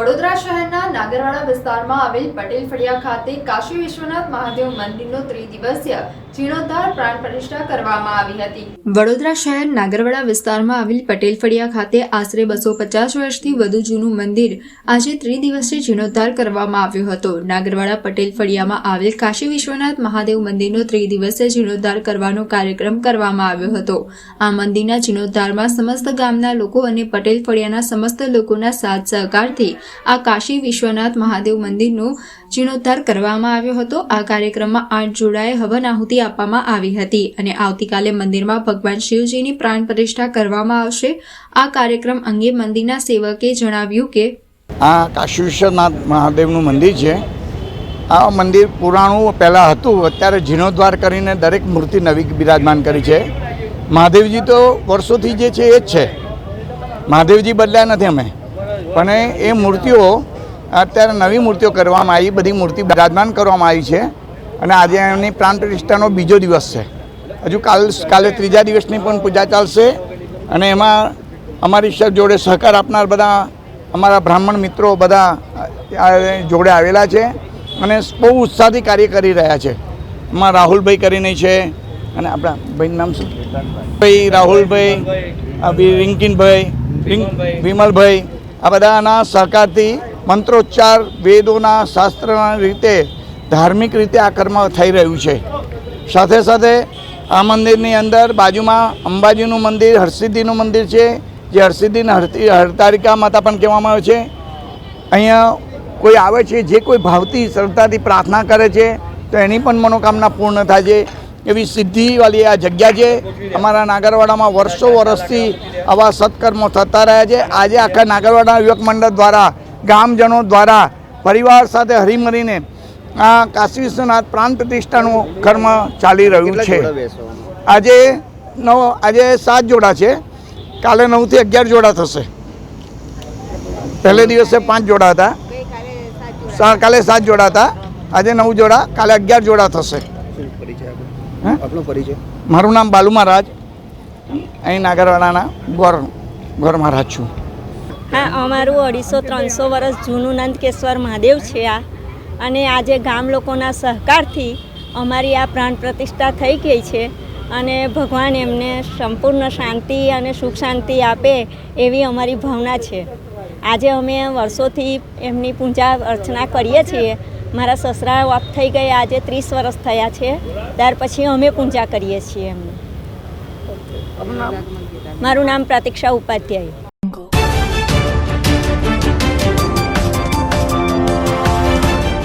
વડોદરા શહેરના વિસ્તારમાં આવેલ પટેલ ફળિયા ખાતે કાશી વિશ્વનાથ મહાદેવ મંદિરનો ત્રિદિવસીય વડોદરા શહેર નાગરવાડા વિસ્તારમાં આવેલ પટેલ ફળિયા ખાતે આશરે બસો પચાસ વર્ષથી વધુ જૂનું મંદિર આજે ત્રિદિવસીય જીર્ણોદ્ધાર કરવામાં આવ્યો હતો. નાગરવાડા પટેલ ફળિયામાં આવેલ કાશી વિશ્વનાથ મહાદેવ મંદિરનો ત્રિદિવસીય જીર્ણોદ્ધાર કરવાનો કાર્યક્રમ કરવામાં આવ્યો હતો. આ મંદિરના જીર્ણોદ્ધારમાં સમસ્ત ગામના લોકો અને પટેલ ફળિયાના સમસ્ત લોકોના સાથ સહકારથી આ કાશી વિશ્વનાથ મહાદેવ મંદિરનો જીર્ણોદ્ધાર કરવામાં આવ્યો હતો. આ કાર્યક્રમમાં આઠ જોડાએ હવન આહુતિ આપવામાં આવી હતી અને આવતીકાલે મંદિરમાં ભગવાન શિવજીની પ્રાણ પ્રતિષ્ઠા કરવામાં આવશે. આ કાર્યક્રમ અંગે મંદિરના સેવકે જણાવ્યું કે આ કાશી વિશ્વનાથ મહાદેવનું મંદિર છે. આ મંદિર પુરાણું પહેલાં હતું, અત્યારે જીર્ણોદ્ધાર કરીને દરેક મૂર્તિ નવી બિરાજમાન કરી છે. મહાદેવજી તો વર્ષોથી જે છે એ જ છે. મહાદેવજી બદલ્યા નથી અમે. પણ એ મૂર્તિઓ અત્યારે નવી મૂર્તિઓ કરવામાં આવી, બધી મૂર્તિ બિરાજમાન કરવામાં આવી છે. અને આજે એમની પ્રાણ પ્રતિષ્ઠાનો બીજો દિવસ છે. હજુ કાલ, કાલે ત્રીજા દિવસની પણ પૂજા ચાલશે. અને એમાં અમારી જોડે સહકાર આપનાર બધા, અમારા બ્રાહ્મણ મિત્રો બધા જોડે આવેલા છે. અને બહુ ઉત્સાહથી કાર્ય કરી રહ્યા છે. એમાં રાહુલભાઈ કરીને છે. અને આપણા ભાઈનું નામ શું? ભાઈ, રાહુલભાઈ રિંકિનભાઈ વિમલભાઈ, આ બધાના સહકારથી મંત્રોચ્ચાર વેદોના શાસ્ત્રના રીતે, ધાર્મિક રીતે આ કર્મ થઈ રહ્યું છે. સાથે સાથે આ મંદિરની અંદર બાજુમાં અંબાજીનું મંદિર, હરસિદ્ધિનું મંદિર છે, જે હરસિદ્ધિને હરતી, હરતારિકા માતા પણ કહેવામાં આવે છે. અહીંયા કોઈ આવે છે, જે કોઈ ભાવથી, શ્રદ્ધાથી પ્રાર્થના કરે છે, તો એની પણ મનોકામના પૂર્ણ થાય છે. એવી સિદ્ધિવાળી આ જગ્યા છે. અમારા નાગરવાડામાં વર્ષો વર્ષથી આવા સત્કર્મો થતા રહ્યા છે. આજે આખા નાગરવાડા યુવક મંડળ દ્વારા ગામજનો દ્વારા પરિવાર સાથે હરીમરીને આ કાશી વિશ્વનાથ પ્રાણ પ્રતિષ્ઠાનું કર્મ ચાલી રહ્યું છે. આજે નવ આજે સાત જોડા છે. કાલે નવથી અગિયાર જોડા થશે. પહેલે દિવસે પાંચ જોડા હતા. કાલે સાત જોડા હતા. આજે નવ જોડા કાલે અગિયાર જોડા થશે? મારું નામ બાલુ મહારાજ. અહીં નાગરવાડાના ગોર ગોર મહારાજ છું. હા અમારું અઢીસો ત્રણસો વર્ષ જૂનું નંદકેશ્વર મહાદેવ છે આ. અને આજે ગામ લોકોના સહકારથી અમારી આ પ્રાણ પ્રતિષ્ઠા થઈ ગઈ છે. અને ભગવાન એમને સંપૂર્ણ શાંતિ અને સુખ શાંતિ આપે એવી અમારી ભાવના છે. આજે અમે વર્ષોથી એમની પૂજા અર્ચના કરીએ છીએ. મારા સસરા ઓફ થઈ ગયા આજે ત્રીસ વર્ષ થયા છે. ત્યાર પછી અમે પૂજા કરીએ છીએ એમની. મારું નામ પ્રતીક્ષા ઉપાધ્યાય.